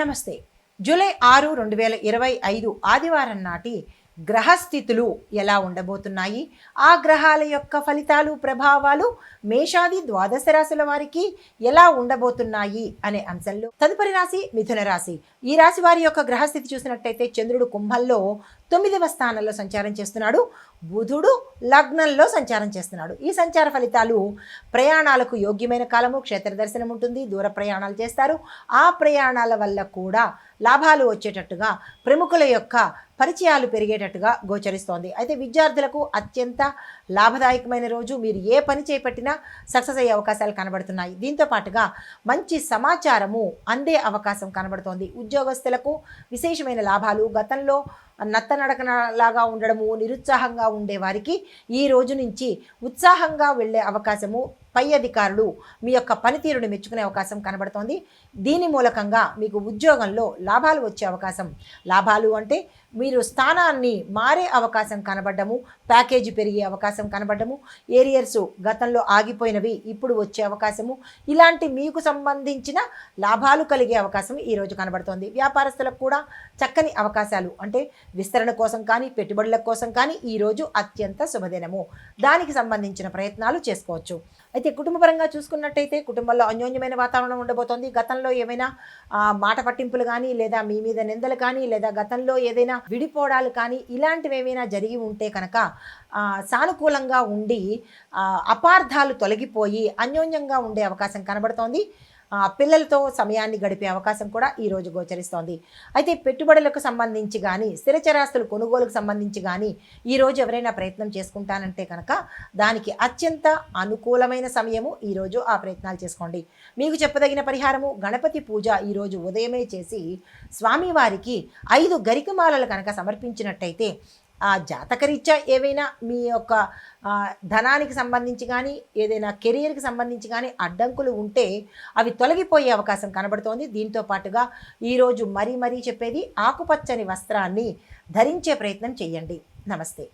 నమస్తే. జూలై ఆరు రెండు వేల ఇరవై ఐదు ఆదివారం నాటి గ్రహస్థితులు ఎలా ఉండబోతున్నాయి? ఆ గ్రహాల యొక్క ఫలితాలు ప్రభావాలు మేషాది ద్వాదశ రాశుల వారికి ఎలా ఉండబోతున్నాయి అనే అంశంలో తదుపరి రాశి మిథున రాశి. ఈ రాశి వారి యొక్క గ్రహస్థితి చూసినట్టయితే చంద్రుడు కుంభంలో తొమ్మిదవ స్థానంలో సంచారం చేస్తున్నాడు. బుధుడు లగ్నంలో సంచారం చేస్తున్నాడు. ఈ సంచార ఫలితాలు ప్రయాణాలకు యోగ్యమైన కాలము క్షేత్ర దర్శనం ఉంటుంది దూర ప్రయాణాలు చేస్తారు. ఆ ప్రయాణాల వల్ల కూడా లాభాలు వచ్చేటట్టుగా ప్రముఖుల యొక్క పరిచయాలు పెరిగేటట్టుగా గోచరిస్తోంది. అయితే విద్యార్థులకు అత్యంత లాభదాయకమైన రోజు మీరు ఏ పని చేపట్టినా సక్సెస్ అయ్యే అవకాశాలు కనబడుతున్నాయి. దీంతో పాటుగా మంచి సమాచారము అందే అవకాశం కనబడుతోంది. ఉద్యోగస్తులకు విశేషమైన లాభాలు గతంలో నత్తనడకలాగా ఉండడము నిరుత్సాహంగా ఉండే వారికి ఈ రోజు నుంచి ఉత్సాహంగా వెళ్ళే అవకాశము పై అధికారులు మీ యొక్క పనితీరుని మెచ్చుకునే అవకాశం కనబడుతోంది. దీని మూలకంగా మీకు ఉద్యోగంలో లాభాలు వచ్చే అవకాశం. లాభాలు అంటే మీరు స్థానాన్ని మారే అవకాశం కనబడ్డము ప్యాకేజీ పెరిగే అవకాశం కనబడ్డము ఏరియర్స్ గతంలో ఆగిపోయినవి ఇప్పుడు వచ్చే అవకాశము ఇలాంటి మీకు సంబంధించిన లాభాలు కలిగే అవకాశం ఈరోజు కనబడుతోంది. వ్యాపారస్తులకు కూడా చక్కని అవకాశాలు అంటే విస్తరణ కోసం కానీ పెట్టుబడుల కోసం కానీ ఈరోజు అత్యంత శుభదినము. దానికి సంబంధించిన ప్రయత్నాలు చేసుకోవచ్చు. అయితే కుటుంబపరంగా చూసుకున్నట్టయితే కుటుంబంలో అన్యోన్యమైన వాతావరణం ఉండబోతోంది. గతంలో ఏమైనా మాట పట్టింపులు కానీ లేదా మీ మీద నిందలు కానీ లేదా గతంలో ఏదైనా విడిపోవడాలు కానీ ఇలాంటివి ఏమైనా జరిగి ఉంటే కనుక సానుకూలంగా ఉండి అపార్థాలు తొలగిపోయి అన్యోన్యంగా ఉండే అవకాశం కనబడుతోంది. పిల్లలతో సమయాన్ని గడిపే అవకాశం కూడా ఈరోజు గోచరిస్తోంది. అయితే పెట్టుబడులకు సంబంధించి కానీ స్థిరచరాస్తులు కొనుగోలుకు సంబంధించి కానీ ఈరోజు ఎవరైనా ప్రయత్నం చేసుకుంటానంటే కనుక దానికి అత్యంత అనుకూలమైన సమయము ఈరోజు ఆ ప్రయత్నాలు చేసుకోండి. మీకు చెప్పదగిన పరిహారము గణపతి పూజ ఈరోజు ఉదయమే చేసి స్వామివారికి ఐదు గరికమాలలు కనుక సమర్పించినట్టయితే జాతకరీత్యా ఏవైనా మీ యొక్క ధనానికి సంబంధించి కానీ ఏదైనా కెరియర్కి సంబంధించి కానీ అడ్డంకులు ఉంటే అవి తొలగిపోయే అవకాశం కనబడుతోంది. దీంతో పాటుగా ఈరోజు మరీ మరీ చెప్పేది ఆకుపచ్చని వస్త్రాన్ని ధరించే ప్రయత్నం చేయండి. నమస్తే.